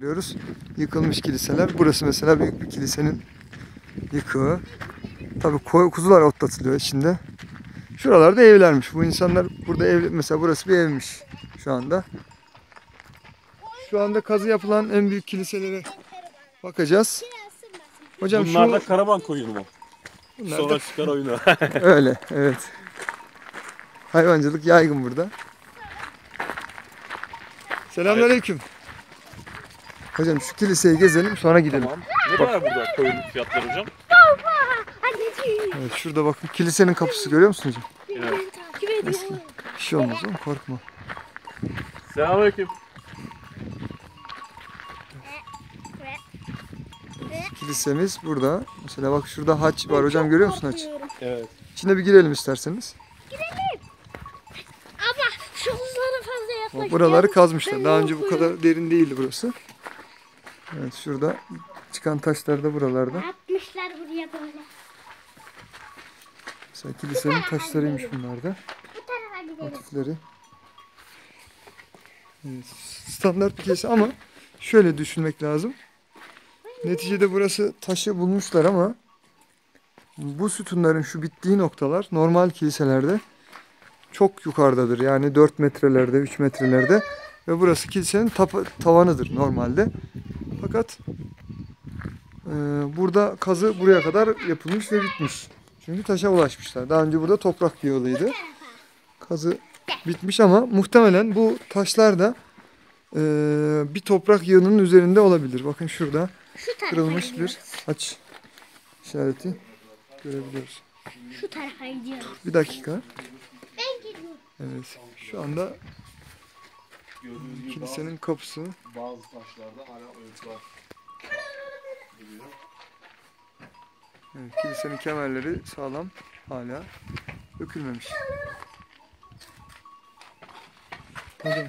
Görüyoruz. Yıkılmış kiliseler. Burası mesela büyük bir kilisenin yıkığı. Tabii koy- kuzular otlatılıyor içinde. Şuralarda evlermiş. Bu insanlar burada ev mesela burası bir evmiş şu anda. Şu anda kazı yapılan en büyük kiliselere bakacağız. Hocam Bunlar da şu karavan koyunu mu? bunlar Sonra da- çıkar oyunu. öyle evet. Hayvancılık yaygın burada. Selamünaleyküm. Hocam şu kiliseyi gezelim sonra gidelim. tamam. Ne kadar burada koyun fiyatları hocam? Evet, şurada bakın kilisenin kapısı görüyor musun hocam? Evet. Takip ediyor. Bir şey olmaz oğlum korkma. Selamünaleyküm. Kilisemiz burada. Mesela bak şurada haç var hocam görüyor musun haç? Evet. İçine bir girelim isterseniz. Ama şu hızlara fazla yaklaşma. buraları kazmışlar. Daha önce bu kadar derin değildi burası. Evet şurada çıkan taşlar da buralarda. Atmışlar buraya böyle. Mesela kilisenin taşlarıymış bunlar da. Bu tarafa gidelim. Motifleri. Evet, standart bir kilise ama şöyle düşünmek lazım. Neticede burası taşı bulmuşlar ama bu sütunların şu bittiği noktalar normal kiliselerde çok yukarıdadır. Yani 4 metrelerde, 3 metrelerde ve burası kilisenin tavanıdır normalde. Fakat e, burada kazı buraya kadar yapılmış ve bitmiş. Çünkü taşa ulaşmışlar. Daha önce burada toprak yığılıydı. Kazı bitmiş ama muhtemelen bu taşlar da e, bir toprak yığının üzerinde olabilir. Bakın şurada Şu kırılmış bir haç işareti görebiliyoruz. Şu tarafa gidiyoruz. Bir dakika. Ben gidiyorum. Evet. Şu anda kilisenin kapısı. Bazı taşlarda hala oyuncular. Evet, kilisenin kemerleri sağlam hala dökülmemiş. Hocam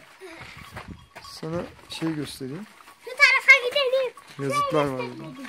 sana şey göstereyim. Şu tarafa gidelim. Yazıtlar var burada.